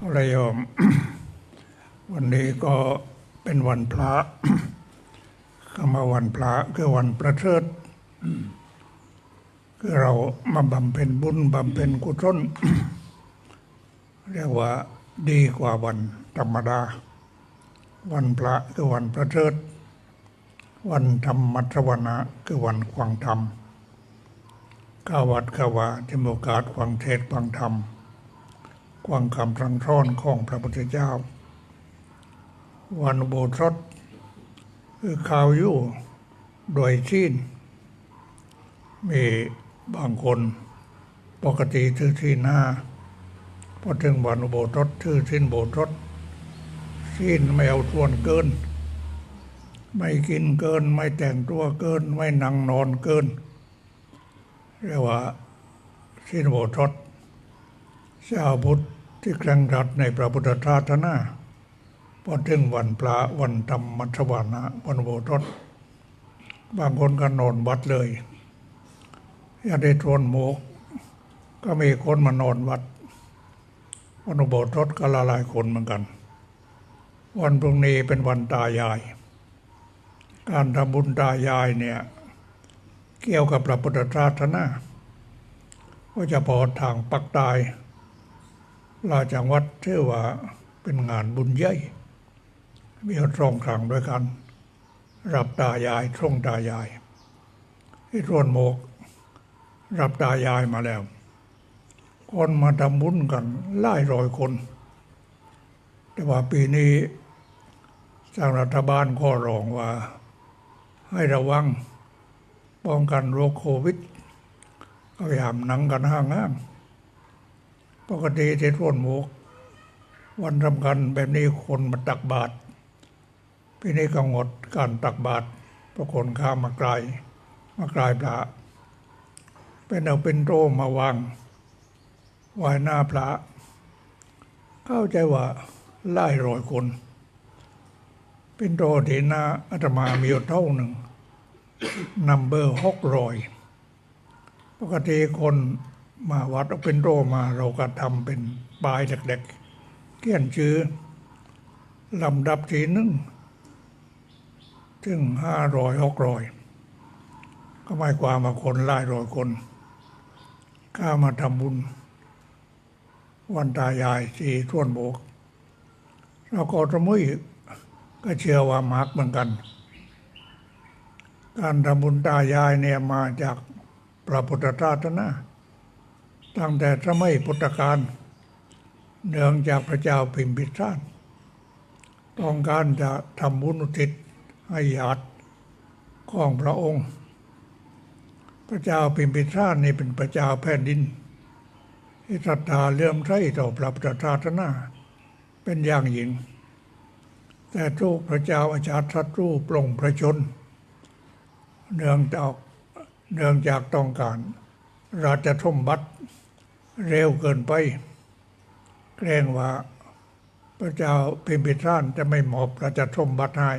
พระโยม วันนี้ก็เป็นวันพระคำว่าวันพระคือวันประเสริฐคือเรามาบำเพ็ญบุญบำเพ็ญกุศลเรียกว่าดีกว่าวันธรรมดา วันพระคือวันประเสริฐวันธรรมัสวนะคือวันควังธรรมก้าวัดก้าวาจมีโอกาสควังเทศควังธรรม วางคำรังท่อนของพระพุทธเจ้า วันอุโบสคือข่าวอยู่โดยชินมีบางคนปกติถือที่หน้าพอถึงวันอุโบสถถือสิ้นโบสถสิ้นไม่เอาทวนเกิน ไม่กินเกิน ไม่แต่งตัวเกิน ไม่นั่งนอนเกิน เรียกว่าสิ้นโบทรสชาวพุทธ ที่เคร่งครัดในพระพุทธศาสนาพอถึงวันพระวันธรรมมัชวานะวันโบสถบางคนก็นอนวัดเลยอย่าได้ทวนโมก ก็มีคนมานอนวัด วันโบสถก็ละลายคนเหมือนกัน วันพรุ่งนี้เป็นวันตายาย การทำบุญตายายเนี่ยเกี่ยวกับพระพุทธศาสนาก็จะพอทางปักตาย ลาจากวัดเชื่อว่าเป็นงานบุญใหญ่มีตรงครังด้วยกัน รับตายายตรงตายายที่รวนโมก รับตายายมาแล้ว คนมาทำบุญกันหลายร้อยคน แต่ว่าปีนี้ทางรัฐบาลก็ร้องว่า ให้ระวังป้องกันโรคโควิดก็พยายามหนังกันห้างๆ ปกติที่ร่วนหมก วันสำคัญแบบนี้คนมาตักบาตรปีนี้ก็งดการตักบาตรเพราะคนข้ามมาไกลมาไกลพระเป็นเอาเป็นโรมาวางไว้หน้าพระ เข้าใจว่าไล่รอยคน เป็นโรที่หน้าอาตมามีอยู่เท่าหนึ่งนัมเบอร์หกรอย ปกติคน มาวัดเอาเป็นโรมาเราก็ทำเป็นปลายเด็กๆเขียนชื่อลำดับทีหนึ่งถึงห้าร้อยหกร้อยก็หมายความว่าคนหลายร้อยคนข้ามาทำบุญ วันตายายที่ท่วนโบก เราก็ตะมุยก็เชื่อว่ามาร์กเหมือนกัน การทำบุญตายายเนี่ยมาจากพระพุทธศาสนา ตั้งแต่สมัยพุทธกาลเนื่องจากพระเจ้าพิมพิสารต้องการจะทำบุญอุทิศให้ญาติของพระองค์ พระเจ้าพิมพิสารนี่เป็นพระเจ้าแผ่นดินที่ศรัทธาเลื่อมใสต่อพระพุทธศาสนาเป็นอย่างยิ่งแต่ทุกพระเจ้าอาจารย์ศัตรูปลงพระชน เนื่องจากเนื่องจากต้องการราชสมบัติ เร็วเกินไป เกรงว่าพระเจ้าพิมพิสารจะไม่หมอบราชสมบัติให้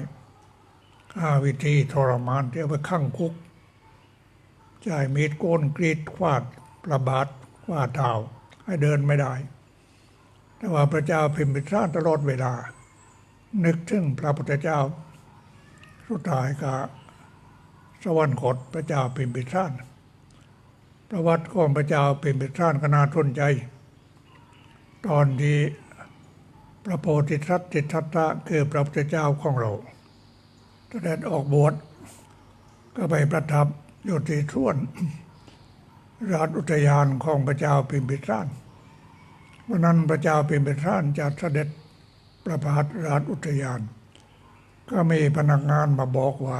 หาวิธีทรมานเที่เอาไปขังคุกจ่ายมีดโกนกรีดควาดประบาดควาดเท้าให้เดินไม่ได้ แต่ว่าพระเจ้าพิมพิสารตลอดเวลา นึกถึงพระพุทธเจ้า สุดท้ายก็สวรรคตพระเจ้าพิมพิสาร ประวัติของพระเจ้าเป็นพิธานคณาทุนใจ ตอนที่พระโพธิสัตว์จิตทัตตะคือพระพุทธเจ้าของเราเสด็จออกบวชก็ไปประทับอยู่ที่ท่วน ราชอุทยานของพระเจ้าพิมพิสารวันนั้นพระเจ้าพิมพิสารจะเสด็จประพาสราชอุทยาน ก็มีพนักงานมาบอกว่า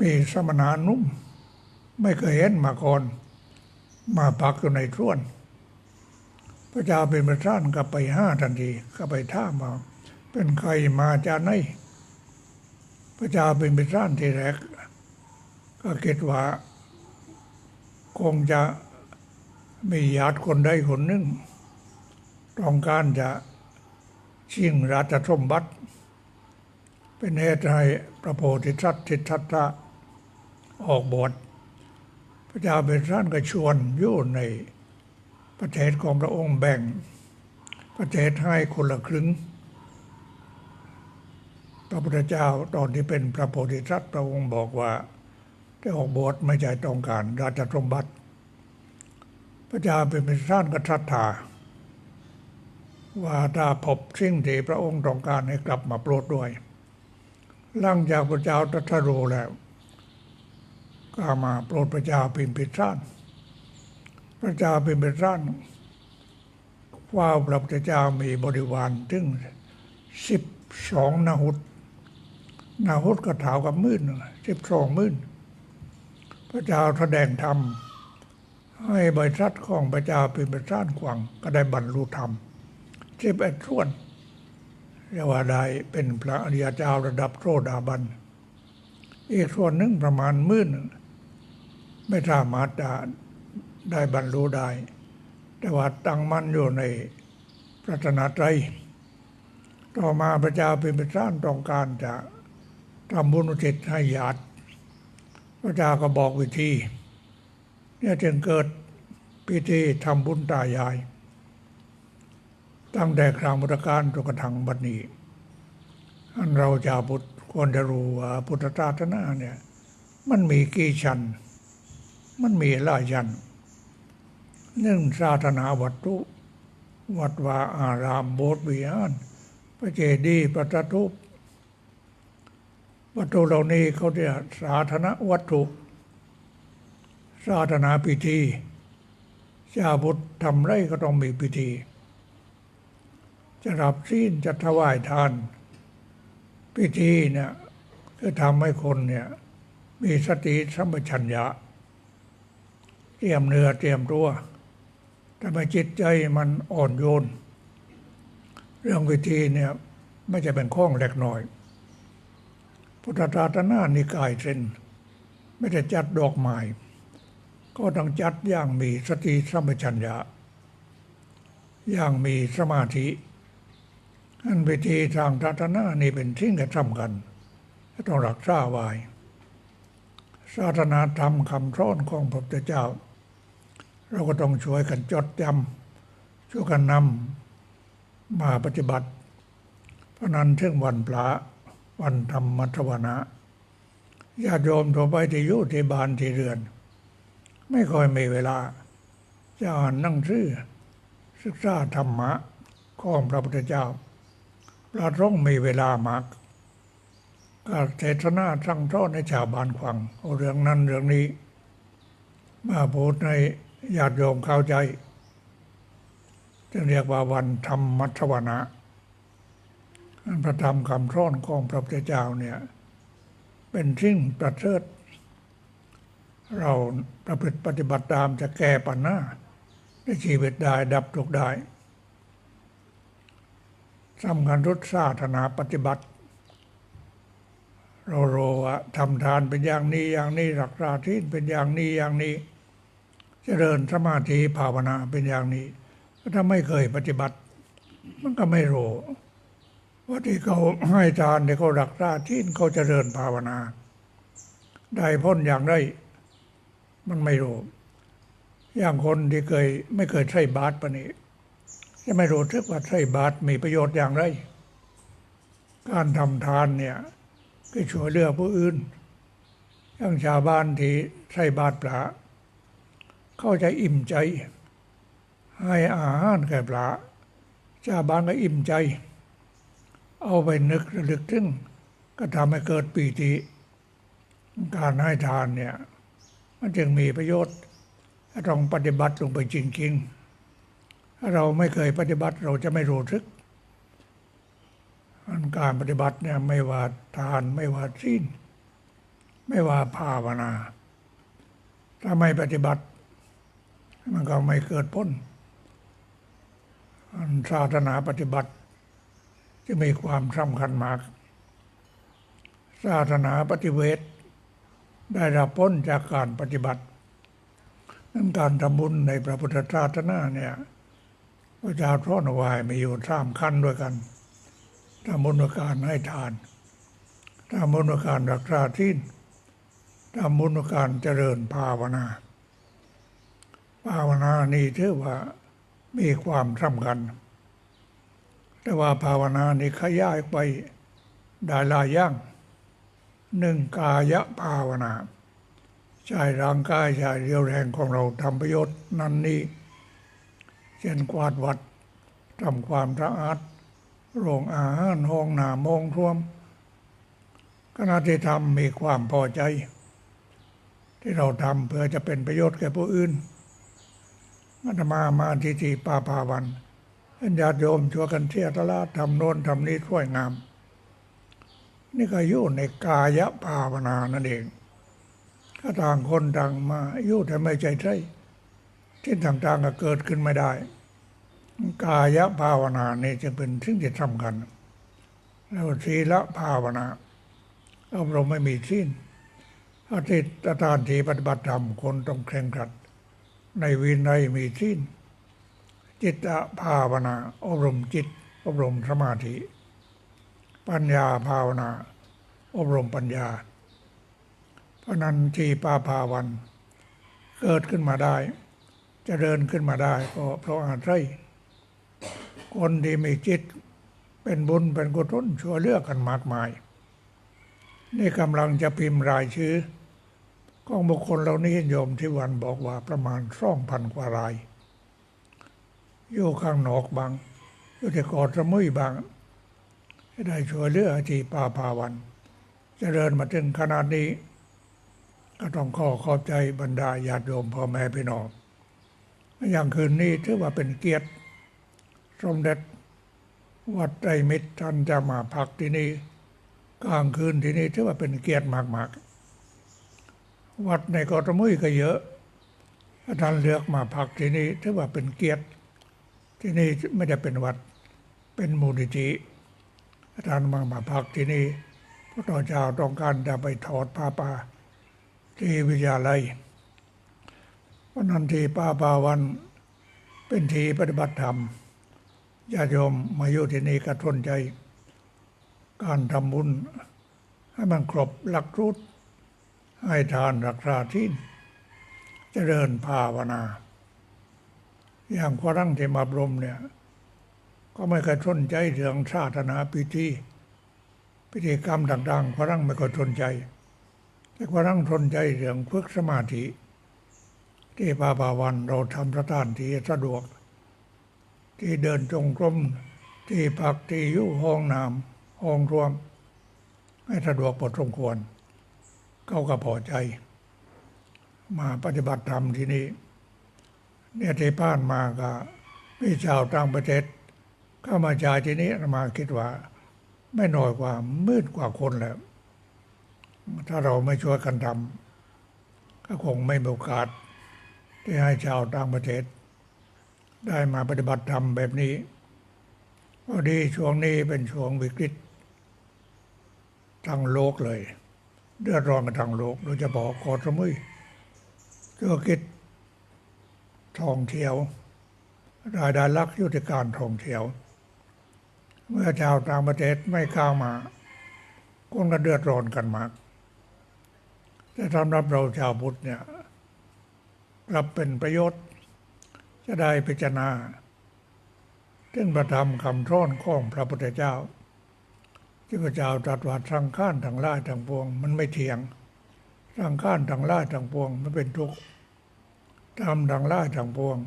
มีสมณานุ่ม ไม่เคยเห็นมาก่อนมาพักอยู่ในท่วน พระเจ้าเป็นประธานก็ไปห้าทันทีก็ไปท่ามา เป็นใครมาจากไหนพระเจ้าเป็นประธานทีแรก ก็คิดว่า คงจะมีญาติคนใดคนหนึ่งต้องการจะชิงราชสมบัติเป็นเหตุให้พระโพธิสัตว์ทิทัตตะออกบวช ระเจ้าเบญท่านก็ชวนอยู่ในประเทศของพระองค์แบ่ง ประเทศให้คนละครึ่ง พระพุทธเจ้าตอนที่เป็นพระโพธิสัตว์พระองค์บอกว่าที่ออกบวชไม่ใช่ต้องการราชสมบัติ พระเจ้าเป็นเป็นท่านก็ทรัทธาว่าถ้าพบสิ่งที่พระองค์ต้องการให้กลับมาโปรดด้วยหลังจากพระเจ้าตรัสรู้แล้ว ก็มาโปรดพระเจ้าพิมพิสารพระเจ้าพิมพิสารว่าพระพุทธเจ้ามีบริวารถึงสิบสองนาหุตนาหุตก็เท่ากับมื่นสิบสองมื่นพระเจ้าแสดงธรรม ให้บริษัทของพระเจ้าพิมพิสารกวางก็ได้บรรลุธรรมสิบเอ็ดส่วนเรียกว่าได้เป็นพระอริยเจ้าระดับโสดาบัน อีกส่วนหนึ่งประมาณมื่น ไม่สามารถจะได้บรรลุได้ แต่ว่าตั้งมั่นอยู่ในพระตนตรัยต่อมาพระเจ้าเป็นประธานต้องการจะทำบุญอุทิศให้ญาติพระเจ้าก็บอกวิธี เนี่ยจึงเกิดพิธีทำบุญตายาย ตั้งแต่ครางพุทธกาลจนกระทั่งบัดนี้อันเราชาวพุทธควรจะรู้ว่าพุทธศาสนาเนี่ย มันมีกี่ชั้น มันมีหลายชั้นหนึ่งศาสนาวัตถุ วัดวาอารามโบสถ์วิหารพระเจดีย์พระตาทุปวัตถุเหล่านี้เขาเรียกสาธารณวัตถุ สาธารณพิธีชาวพุทธทำไรก็ต้องมีพิธี จะรับศีลจะถวายทาน พิธีเนี่ยคือทำให้คนเนี่ยมีสติสัมปชัญญะ เตรียมเนื้อเตรียมตัวทำให้จิตใจมันอ่อนโยน เรื่องวิธีเนี่ยไม่จะเป็นข้องเล็กน้อย พุทธศาสนานิกายเซนไม่ได้จัดดอกไม้ก็ต้องจัดอย่างมีสติสัมปชัญญะ อย่างมีสมาธิอันพิธีทางศาสนานี่เป็นสิ่งที่สำคัญต้องรักษาไว้ศาสนาธรรมคำสอนของพระพุทธเจ้า เราก็ต้องช่วยกันจดจำช่วยกันนำมาปฏิบัติ เพราะนั้นถึงวันพระวันธรรมมัทวนะญาติโยมทั่วไปที่อยู่ที่บ้านที่เรือน ไม่ค่อยมีเวลา จะอ่านนั่งชื่อศึกษาธรรมะของพระพุทธเจ้า พระต้องมีเวลามากก็เทศนาสั่งสอนให้ชาวบ้านฟังเอาเรื่องนั้นเรื่องนี้ มาพูดใน ญาติโยมเข้าใจจึงเรียกว่าวันธรรมมัทวนะพระธรรมคำสอนของพระพุทธเจ้าเนี่ย เป็นสิ่งประเสริฐเราประพฤติปฏิบัติตามจะแก้ปัญหาในชีวิตได้ดับทุกได้สำคัญรุดศาสนาปฏิบัติเราโรว่าทำทานเป็นอย่างนี้อย่างนี้รักษาที่เป็นอย่างนี้อย่างนี้ จริญสมาธิภาวนาเป็นอย่างนี้ ถ้าไม่เคยปฏิบัติ มันก็ไม่รู้ว่าที่เขาให้ทานที่เขารักษาที่เขาเจริญภาวนา ได้พ้นอย่างไรมันไม่รู้ อย่างคนที่เคยไม่เคยใช้บาตรปะนี้จะไม่รู้ทึกว่าใช้บาตรมีประโยชน์อย่างไร การทำทานเนี่ยก็ช่วยเหลือผู้อื่นอย่างชาวบ้านที่ใช้บาตรปลา เข้าใจอิ่มใจ ให้อาหารแก่ปลาชาวบ้านก็อิ่มใจ เอาไปนึกระลึกถึงก็ทำให้เกิดปีติ การให้ทานเนี่ย มันจึงมีประโยชน์ต้องปฏิบัติลงไปจริงๆถ้าเราไม่เคยปฏิบัติเราจะไม่รู้ทึกการปฏิบัติเนี่ยไม่ว่าทานไม่ว่าศีลไม่ว่าภาวนา ถ้าไม่ปฏิบัติ มันก็ไม่เกิดพ้นศาสนาปฏิบัติจะมีความสำคัญมาก ศาสนาปฏิเวทได้รับพ้นจากการปฏิบัตินั้นการทำบุญในพระพุทธศาสนาเนี่ยพระเจ้าทรอนวายมีอยู่สามขั้นด้วยกันทำบุญด้วยการให้ทานทำบุญด้วยการรักษาที่ทำบุญด้วยการเจริญภาวนา ภาวนานี่ถือว่ามีความสำคัญแต่ว่าภาวนานี่ขยายไปได้หลายอย่างหนึ่งกายภาวนาใช้ร่างกายใช้เรียวแรงของเราทำประโยชน์นั่นนี่เช่นกวาดวัดทำความสะอาดโรงอาหารห้องน้ำมองท่วมขณะที่ทำมีความพอใจ ที่เราทำเพื่อจะเป็นประโยชน์แก่ผู้อื่น อาตมามาที่ที่ป่าพาวันเห็นญาติโยมช่วยกันเที่ยวตลาดทำโน่นทำนี้ช่วยงาม นี่ก็อยู่ในกายภาวนานั่นเอง ถ้าต่างคนต่างมาอยู่แต่ไม่ใจใช่ที่ต่างๆก็เกิดขึ้นไม่ได้ กายภาวนานี่จะเป็นสิ่งที่สำคัญแล้วศีละภาวนาอบรมไม่มีสิ้นอาทิตย์ตานทีปฏิบัติธรรมคนต้องเคร่งครัด ในวินัยมีสิ้น จิตภาวนา อบรมจิต อบรมสมาธิ ปัญญาภาวนา อบรมปัญญาเพราะนันทีปาภาวัน เกิดขึ้นมาได้จะเดินขึ้นมาได้ก็เพราะอาศัยคนที่มีจิตเป็นบุญเป็นกุศลช่วยเลือกกันมากมาย นี่กำลังจะพิมพ์รายชื่อ ของบุคคลเหล่านี้โยมที่วันบอกว่าประมาณสองพันกว่าราย อยู่ข้างนอกบาง อยู่ที่กอดสมุยบาง ได้ช่วยเหลือที่ป่าพาวันเจริญมาถึงขนาดนี้ ก็ต้องขอขอบใจบรรดาญาติโยมพ่อแม่พี่น้อง อย่างคืนนี้ถือว่าเป็นเกียรติสมเด็จ วัดไตรมิตรท่านจะมาพักที่นี่กลางคืนที่นี่ถือว่าเป็นเกียรติมากๆ วัดในกอตมุยก็เยอะท่านเลือกมาพักที่นี่ถือว่าเป็นเกียรติที่นี่ไม่ได้เป็นวัดเป็นมูลนิธิอาจารย์มามาพักที่นี่พระต่อเจ้าต้องการจะไปถอดผ้าป่าที่วิทยาลัยวันนั้นที่ป้าปาวันเป็นทีปฏิบัติธรรมญาติโยมมาอยู่ที่นี่ก็ทนใจ การทำบุญให้มันครบหลักรุด ให้ทานรักษาที่เจริญภาวนา อย่างฝรั่งที่มาบรมเนี่ย ก็ไม่เคยสนใจเรื่องชาตนาพิธีพิธีกรรมต่างๆฝรั่งไม่เคยสนใจ แต่ฝรั่งสนใจเรื่องฝึกสมาธิ ที่ปาบาวันเราทำสถานที่สะดวก ที่เดินจงกรมที่พักที่อยู่ห้องน้ำห้องรวม ให้สะดวกพอสมควร เขาก็พอใจ มาปฏิบัติธรรมที่นี่เนี่ยที่ผ่านมาก็มีชาวต่างประเทศ เข้ามาจายที่นี้มาคิดว่า ไม่น้อยกว่ามื่นกว่าคนแล้ว ถ้าเราไม่ช่วยกันทำก็คงไม่มีโอกาส ที่ให้ชาวต่างประเทศ ได้มาปฏิบัติธรรมแบบนี้พอดีช่วงนี้เป็นช่วงวิกฤตทั้งโลกเลย เดือดร้อนกันทั้งโลกโดยเฉพาะเกอสมุยธุรกิจท่องเที่ยว รายได้หลักอยู่ที่การท่องเที่ยว เมื่อชาวต่างประเทศไม่เข้ามาคนก็เดือดร้อนกันมากแต่สำหรับเราชาวพุทธเนี่ยรับเป็นประโยชน์จะได้พิจารณาถึงประธรรมคำร้อนของพระพุทธเจ้า ที่พระเจ้าตรัสว่าทางข้านทางล่ายทางปวง มันไม่เที่ยงทางข้านทางล่ายทางปวง มันเป็นทุกข์ทำทางล่ายทางปวง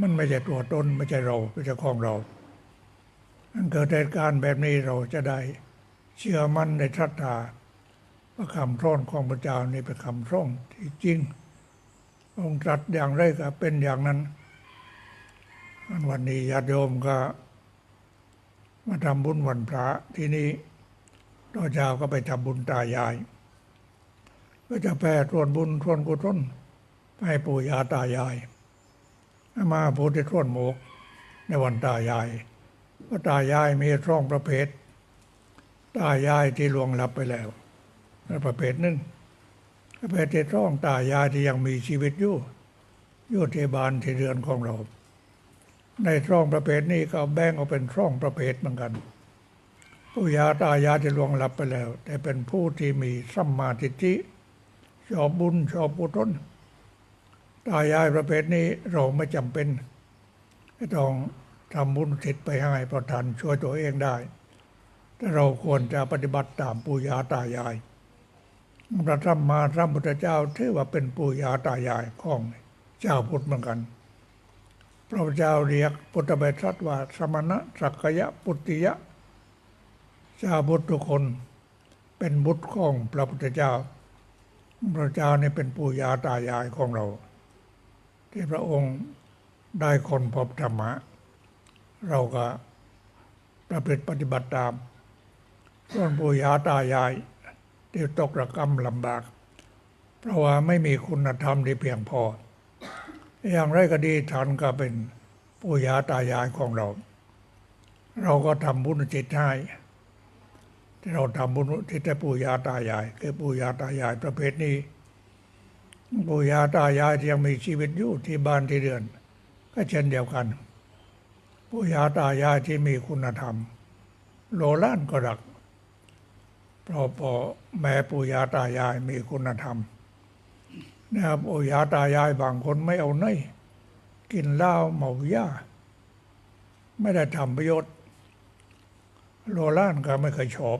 มันไม่ใช่ตัวตนไม่ใช่เราไม่ใช่ของเราอันเกิดเหตุการณ์แบบนี้เราจะได้ เชื่อมั่นในศรัทธาว่าคำร้อนของพระเจ้านี่เป็นคำร้องที่จริง องค์ตรัสอย่างไรก็เป็นอย่างนั้นอันวันนี้ญาติโยมก็ มาทำบุญวันพระที่นี่ต่อเช้าก็ไปทำบุญตายาย ก็จะแผ่ทวนบุญทวนกุศลให้ปู่ย่าตายาย มาพูดที่ทวนหมก ในวันตายายว่าตายายมีร่องประเภท ตายายที่ลวงลับไปแล้วนั่นประเภทหนึ่งประเภทที่ร่องตายายที่ยังมีชีวิตอยู่อยู่ที่บ้านที่เรือนของเรา ในร่องประเภทนี้ก็แบ่งออกเป็นร่องประเภทเหมือนกันผู้ยาตายาที่ลวงหลับไปแล้ว แต่เป็นผู้ที่มีสัมมาทิฏฐิชอบบุญชอบกุศลตายายประเภทนี้เราไม่จำเป็นต้องทำบุญทิศไปให้เพราะท่านช่วยตัวเองได้ แต่เราควรจะปฏิบัติตามปู่ย่าตายายพระธรรมมาพระพุทธเจ้าถือว่าเป็นปู่ย่าตายายของเจ้าพุทธเหมือนกัน พระเจ้าเรียกพุทธบริษัทว่า สมณะสักยะปุตติยะเจ้าพุทธทุกคนเป็นบุตรของพระพุทธเจ้า พระเจ้านี่เป็นปู่ย่าตายายของเรา ที่พระองค์ได้คนพบธรรมะ เราก็ประพฤติปฏิบัติตามส่วนปู่ย่าตายายที่ตกระกรรมลำบาก เพราะว่าไม่มีคุณธรรมที่เพียงพอ อย่างไรก็ดีท่านก็เป็นปู่ย่าตายายของเรา เราก็ทำบุญจิตให้ที่เราทำบุญที่แต่ปู่ย่าตายายคือปู่ย่าตายายประเภทนี้ปู่ย่าตายายที่ยังมีชีวิตอยู่ที่บ้านที่เรือน ก็เช่นเดียวกันปู่ย่าตายายที่มีคุณธรรม โลล้านก็รักเพราะพอแม่ปู่ย่าตายายมีคุณธรรม นะครับปู่ย่าตายายบางคนไม่เอาเนยกินเหล้าเมายาไม่ได้ทำประโยชน์โลล้านก็ไม่เคยชอบ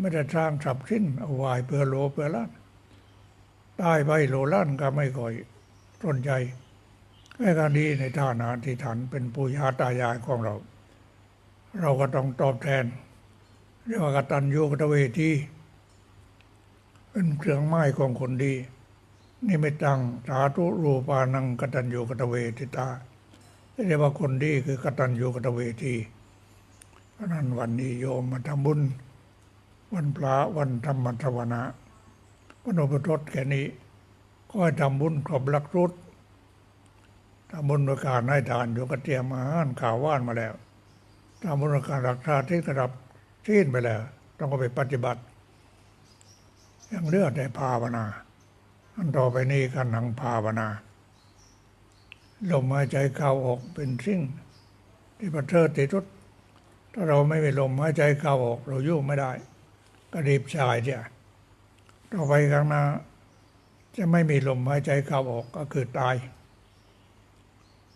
ไม่ได้สร้างทรัพย์สินเอาไว้เพื่อโลเพื่อล้านตายไปโลล้านก็ไม่ค่อยสนใจแค่การดีในฐานะที่ฐานเป็นปู่ย่าตายายของเรา เราก็ต้องตอบแทนเรียกว่ากตัญญูกตเวทีเป็นเครื่องไม้ของคนดี นี่ไม่ตังสาธุรูปานังกตัญญูกตเวทิตาเรียกว่าคนดีคือกตัญญูกตเวทีเพราะนั้นวันนี้โยมมาทำบุญ วันพระวันธรรมทวนาวันอุปทศแค่นี้ ก็ให้ทำบุญครบหลักรุดทำบุญประการให้ทานอยู่ก็เตรียมอาหารข่าวว่านมาแล้วทำบุญการรักษาที่ระดับที่นไปแล้ว ต้องไปปฏิบัติ อยังเลือดได้ภาวนา อันต่อไปนี้กันหนังภาวนาลมหายใจเข้าออกเป็นสิ่งที่ประเสริฐที่สุด ถ้าเราไม่มีลมหายใจเข้าออกเราอยู่ไม่ได้ก็รีบชายเดียต่อไปข้างหน้าจะไม่มีลมหายใจเข้าออกก็คือตาย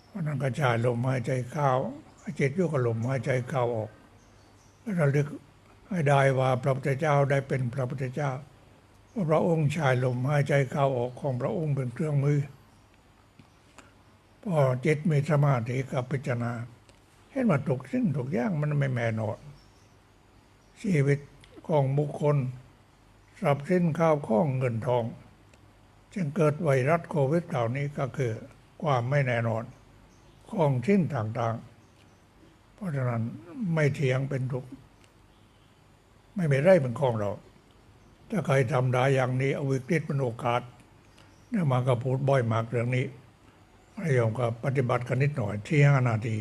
เพราะนั้นกระจายลมหายใจเข้าจิตอยู่กับลมหายใจเข้าออกแล้วระลึกให้ได้ว่าพระพุทธเจ้าได้เป็นพระพุทธเจ้า พระองค์ชายลมหายใจเข้าออกของพระองค์เป็นเครื่องมือ พอจิตมีสมาธิกับพิจารณา เห็นว่าถูกสิ้นถูกย่างมันไม่แม่นอนชีวิตของบุคคลทรัพย์สินข้าวข้องเงินทอง จึงเกิดไวรัสโควิดเหล่านี้ก็คือความไม่แน่นอนของชิ้นต่างๆ เพราะฉะนั้นไม่เถียงเป็นทุกไม่มีไรเป็นของเรา ถ้าใครทำได้อย่างนี้เอาวิกฤตเป็นโอกาสเนี่ยมาก็พูดบ่อยมากเรื่องนี้พระโยมก็ปฏิบัติกันนิดหน่อยที่ห้านาที